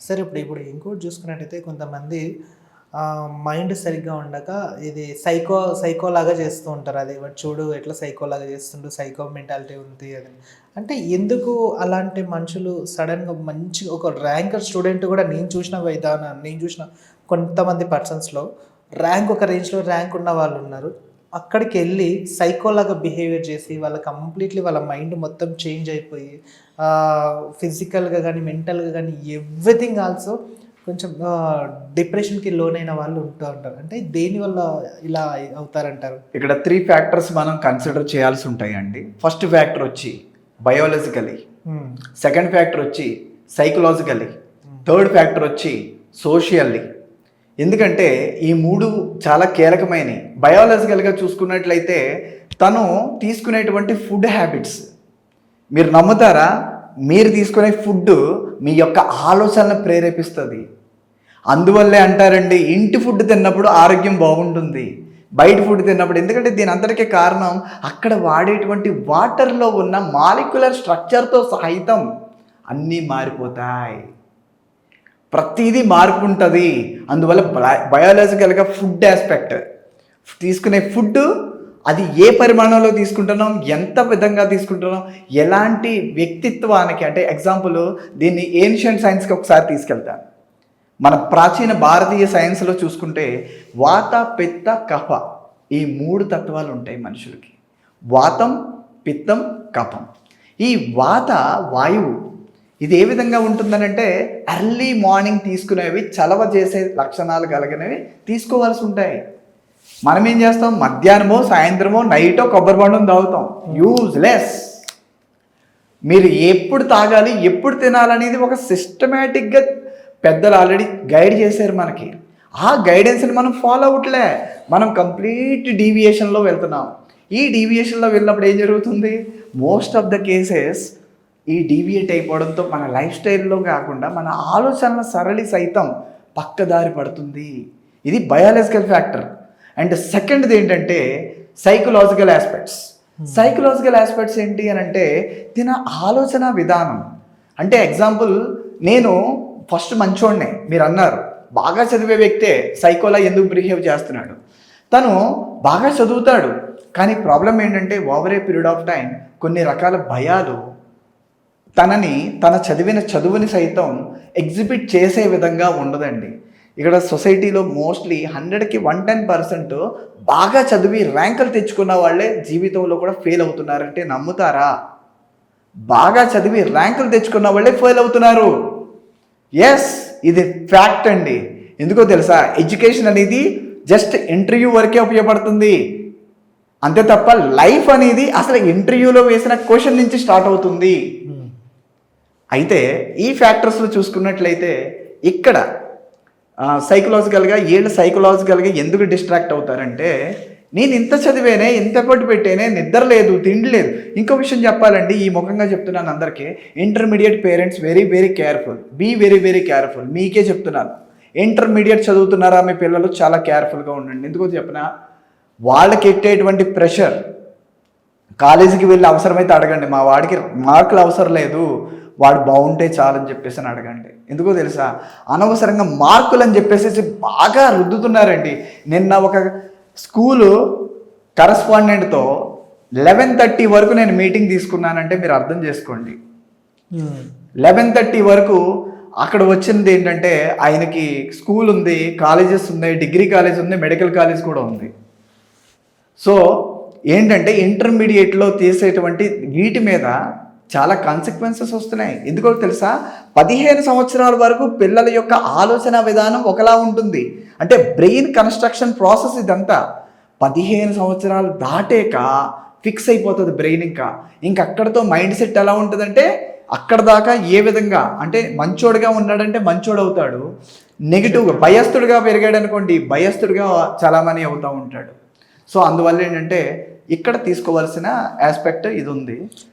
సరే ఇప్పుడు ఇప్పుడు ఇంకోటి చూసుకున్నట్టయితే కొంతమంది మైండ్ సరిగ్గా ఉండక ఇది సైకో సైకోలాగా చేస్తూ ఉంటారు. అది చూడు ఎట్లా సైకోలాగా చేస్తుండు సైకో మెంటాలిటీ ఉంది అది అంటే ఎందుకు అలాంటి మనుషులు సడన్గా మంచి ఒక ర్యాంకర్ స్టూడెంట్ కూడా నేను చూసిన విధానం నేను చూసిన కొంతమంది పర్సన్స్లో ర్యాంక్ ఒక రేంజ్లో ర్యాంక్ ఉన్న వాళ్ళు ఉన్నారు. అక్కడికి వెళ్ళి సైకోలాగా బిహేవియర్ చేసి వాళ్ళ కంప్లీట్లీ వాళ్ళ మైండ్ మొత్తం చేంజ్ అయిపోయి ఫిజికల్గా కానీ మెంటల్గా కానీ ఎవ్రీథింగ్ ఆల్సో కొంచెం డిప్రెషన్కి లోనైన వాళ్ళు ఉంటూ ఉంటారు. అంటే దేనివల్ల ఇలా అవుతారంటారు? ఇక్కడ త్రీ ఫ్యాక్టర్స్ మనం కన్సిడర్ చేయాల్సి ఉంటాయండి. ఫస్ట్ ఫ్యాక్టర్ వచ్చి బయాలజికలీ. సెకండ్ ఫ్యాక్టర్ వచ్చి సైకలాజికలీ థర్డ్ ఫ్యాక్టర్ వచ్చి సోషియల్లీ ఎందుకంటే ఈ మూడు చాలా కీలకమైనవి బయాలజికల్గా చూసుకున్నట్లయితే తను తీసుకునేటువంటి ఫుడ్ హ్యాబిట్స్ మీరు నమ్ముతారా? మీరు తీసుకునే ఫుడ్ మీ యొక్క ఆలోచనను ప్రేరేపిస్తుంది. అందువల్లే అంటారండి ఇంటి ఫుడ్ తిన్నప్పుడు ఆరోగ్యం బాగుంటుంది. బయట ఫుడ్ తిన్నప్పుడు ఎందుకంటే దీని అంతటికీ కారణం అక్కడ వాడేటువంటి వాటర్లో ఉన్న మాలిక్యులర్ స్ట్రక్చర్తో సహితం అన్నీ మారిపోతాయి. ప్రతిదీ మార్పు ఉంటుంది అందువల్ల బయాలజికల్గా ఫుడ్ ఆస్పెక్ట్. తీసుకునే ఫుడ్ అది ఏ పరిమాణంలో తీసుకుంటున్నాం ఎంత విధంగా తీసుకుంటున్నాం ఎలాంటి వ్యక్తిత్వానికి అంటే ఎగ్జాంపుల్ దీన్ని ఏన్షియంట్ సైన్స్కి ఒకసారి తీసుకెళ్తాను మన ప్రాచీన భారతీయ సైన్స్లో చూసుకుంటే వాత పిత్త కఫ ఈ మూడు తత్వాలు ఉంటాయి మనుషులకి. వాతం పిత్తం కఫం ఈ వాత వాయువు ఇది ఏ విధంగా ఉంటుందనంటే ఎర్లీ మార్నింగ్ తీసుకునేవి చలవ చేసే లక్షణాలు కలిగినవి తీసుకోవాల్సి ఉంటాయి. మనం ఏం చేస్తాం? మధ్యాహ్నమో సాయంత్రమో నైటో కొబ్బరి బండం తాగుతాం. యూజ్లెస్ మీరు ఎప్పుడు తాగాలి ఎప్పుడు తినాలనేది ఒక సిస్టమేటిక్గా పెద్దలు ఆల్రెడీ గైడ్ చేశారు మనకి. ఆ గైడెన్స్ని మనం ఫాలో అవ్వట్లే. మనం కంప్లీట్ డీవియేషన్లో వెళ్తున్నాం. ఈ డీవియేషన్లో వెళ్ళినప్పుడు ఏం జరుగుతుంది? మోస్ట్ ఆఫ్ ద కేసెస్ ఈ డీవియేట్ అయిపోవడంతో మన లైఫ్ స్టైల్లో కాకుండా మన ఆలోచనల సరళి సైతం పక్కదారి పడుతుంది. ఇది బయాలజికల్ ఫ్యాక్టర్ అండ్ సెకండ్ది ఏంటంటే సైకలాజికల్ ఆస్పెక్ట్స్ సైకలాజికల్ ఆస్పెక్ట్స్ ఏంటి అని అంటే తిన ఆలోచన విధానం. అంటే ఎగ్జాంపుల్ నేను ఫస్ట్ మంచోడినే మీరు అన్నారు బాగా చదివే వ్యక్తే సైకోలా ఎందుకు బిహేవ్ చేస్తున్నాడు? తను బాగా చదువుతాడు. కానీ ప్రాబ్లం ఏంటంటే over a period of time కొన్ని రకాల భయాలు తనని తన చదివిన చదువుని సైతం ఎగ్జిబిట్ చేసే విధంగా ఉండదండి. ఇక్కడ సొసైటీలో మోస్ట్లీ హండ్రెడ్కి వన్ టెన్ పర్సెంట్ బాగా చదివి ర్యాంకులు తెచ్చుకున్న వాళ్ళే జీవితంలో కూడా ఫెయిల్ అవుతున్నారంటే నమ్ముతారా? బాగా చదివి ర్యాంకులు తెచ్చుకున్న వాళ్ళే ఫెయిల్ అవుతున్నారు. ఎస్ ఇది ఫ్యాక్ట్ అండి. ఎందుకో తెలుసా? ఎడ్యుకేషన్ అనేది జస్ట్ ఇంటర్వ్యూ వరకే ఉపయోగపడుతుంది. అంతే తప్ప లైఫ్ అనేది అసలు ఇంటర్వ్యూలో వేసిన క్వశ్చన్ నుంచి స్టార్ట్ అవుతుంది. అయితే ఈ ఫ్యాక్టర్స్లో చూసుకున్నట్లయితే ఇక్కడ సైకలాజికల్గా వీళ్ళు సైకలాజికల్గా ఎందుకు డిస్ట్రాక్ట్ అవుతారంటే నేను ఇంత చదివేనే ఇంత ఎఫర్ట్ పెట్టేనే నిద్ర లేదు తిండి లేదు. ఇంకో విషయం చెప్పాలండి ఈ ముఖంగా చెప్తున్నాను అందరికీ. Intermediate parents very very careful be very very careful మీకే చెప్తున్నాను. ఇంటర్మీడియట్ చదువుతున్నారా మీ పిల్లలు? చాలా కేర్ఫుల్గా ఉండండి. ఎందుకో చెప్పిన? వాళ్ళకి ఎట్టేటువంటి ప్రెషర్ కాలేజీకి వెళ్ళి అవసరమైతే అడగండి. మా వాడికి మార్కులు అవసరం లేదు. వాడు బాగుంటే చాలని చెప్పేసి అని అడగండి. ఎందుకో తెలుసా? అనవసరంగా మార్కులు అని చెప్పేసి బాగా రుద్దుతున్నారండి. నిన్న ఒక స్కూలు కరస్పాండెంట్తో లెవెన్ థర్టీ వరకు నేను మీటింగ్ తీసుకున్నానంటే మీరు అర్థం చేసుకోండి. Hmm. లెవెన్ థర్టీ వరకు అక్కడ వచ్చింది ఏంటంటే ఆయనకి స్కూల్ ఉంది కాలేజెస్ ఉన్నాయి డిగ్రీ కాలేజ్ ఉంది మెడికల్ కాలేజ్ కూడా ఉంది. సో ఏంటంటే ఇంటర్మీడియట్లో తీసేటువంటి వీటి మీద చాలా కాన్సిక్వెన్సెస్ వస్తున్నాయి. ఎందుకో తెలుసా? పదిహేను సంవత్సరాల వరకు పిల్లల యొక్క ఆలోచన విధానం ఒకలా ఉంటుంది. అంటే బ్రెయిన్ కన్స్ట్రక్షన్ ప్రాసెస్ ఇదంతా. పదిహేను సంవత్సరాలు దాటాక ఫిక్స్ అయిపోతుంది బ్రెయిన్ ఇంకా. ఇంక అక్కడతో మైండ్ సెట్ ఎలా ఉంటుందంటే అక్కడ దాకా ఏ విధంగా? అంటే మంచోడుగా ఉన్నాడంటే మంచోడు అవుతాడు. నెగిటివ్గా భయస్థుడిగా పెరిగాడు అనుకోండి భయస్థుడిగా చాలామంది అవుతూ ఉంటాడు. సో అందువల్ల ఏంటంటే ఇక్కడ తీసుకోవాల్సిన ఆస్పెక్ట్ ఇది ఉంది